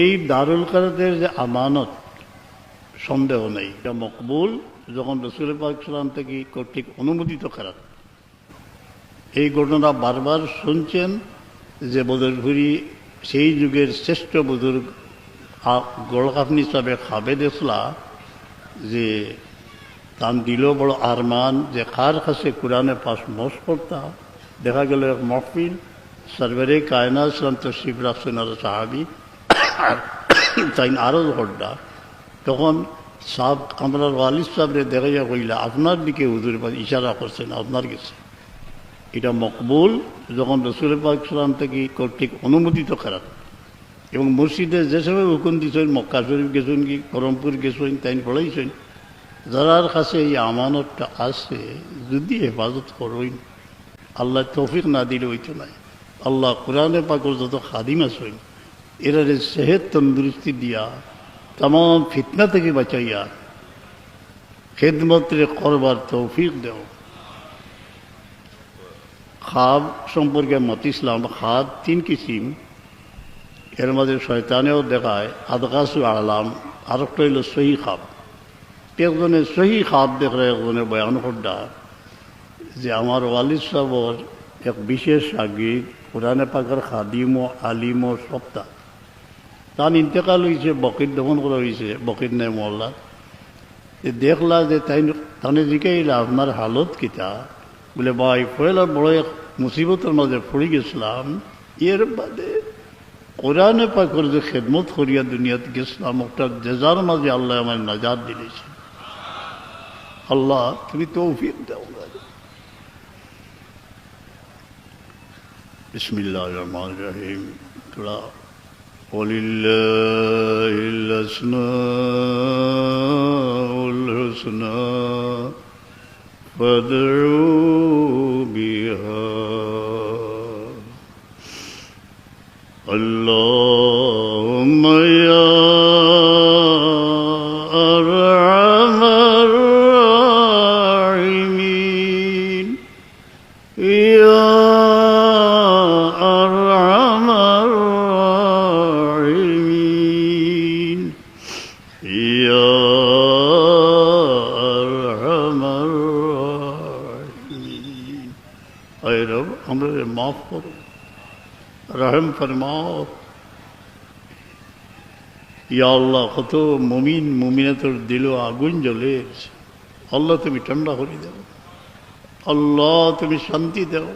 এই দারুল কারাতের যে আমানত, সন্দেহ নেই। এটা মকবুল, যখন রসুল পাকসালাম থেকে কর্তৃক অনুমোদিত করাত। এই ঘটনা বারবার শুনছেন যে বদরপুরি সেই যুগের শ্রেষ্ঠ বুজুর্গ গোলকাফনি সাহেব খাবেদ ইসলা যে তান দিল বড় আরমান, যে কার কাছে কোরআনে পাশ মশ করতা দেখা গেল এক মহফিল সরবরে কায়না ইসলাম তো শিব রাখছেন আর সাহাবি। তাই আরও ঘটনা তখন সাহ আমরা ওয়ালিদ সাহেবরে দেখাইয়া কইলা, আপনার দিকে হুজুর পাক ইশারা করছেন, আপনার কাছে এটা মকবুল, যখন রসুল পাক সালাম থেকে কর্তৃক অনুমোদিত করাত এবং মসজিদে যেসব হুকুম দিয়েছেন মক্কা শরীফ গেছেন কি, করমপুর গেছেন তাই পড়াইছেন, যারার কাছে এই আমানতটা আছে, যদি হেফাজত করইন আল্লাহ তৌফিক না দিলে হইতো নাই। আল্লাহ কোরআনে পাকর যত খাদিম আছেন এরা সেহেত তন্দুরস্তি দিয়া তাম ফিতনা থেকে বাঁচাইয়া খেদমত্রে করবার তৌফিক দেও খাব সম্পর্কে মত ইসলাম খাদ তিন কিসিম এর মাঝে শয়তানেও দেখায় আদকাসু আলাম আর একটা হইল সহি খাব একজনে সহি খাব দেখলে একজনে বয়ান করডা যে আমার ওয়ালিদ সাহর এক বিশেষ আগিদ কোরআনে পাকের খাদিম ও আলিম ও সপ্তাহ তার ইন্তেকাল হয়েছে বকির দমন করা হয়েছে বকির নে মোল্লা দেখলা যে তাই তানে জিকাইলা আপনার হালত কিতা? বলে, ভাই পয়লা বড় এক মুসিবতের মাঝে পড়ে গেছিলাম। এর বাদে কোরআনে পাকর যে খেদমত করিয়া দুনিয়াতে গেছিলাম একটা জেজার মাঝে আল্লাহ আমার নাজাদ দিলেছে। আল্লাহ, তুমি তৌফিক দাও বিসমিল্লাহ রহমান রহিম। তোরা ولله الأسماء الحسنى فادعوا بها. اللهم يا أرحم रब আমাদের মাফ করো। রহম ফরমাও। ইয়া আল্লাহ, কত মুমিন মুমিনে তোর দিল আগুন জ্বলে আল্লাহ তুমি ঠান্ডা করে দেও। আল্লাহ তুমি শান্তি দেও।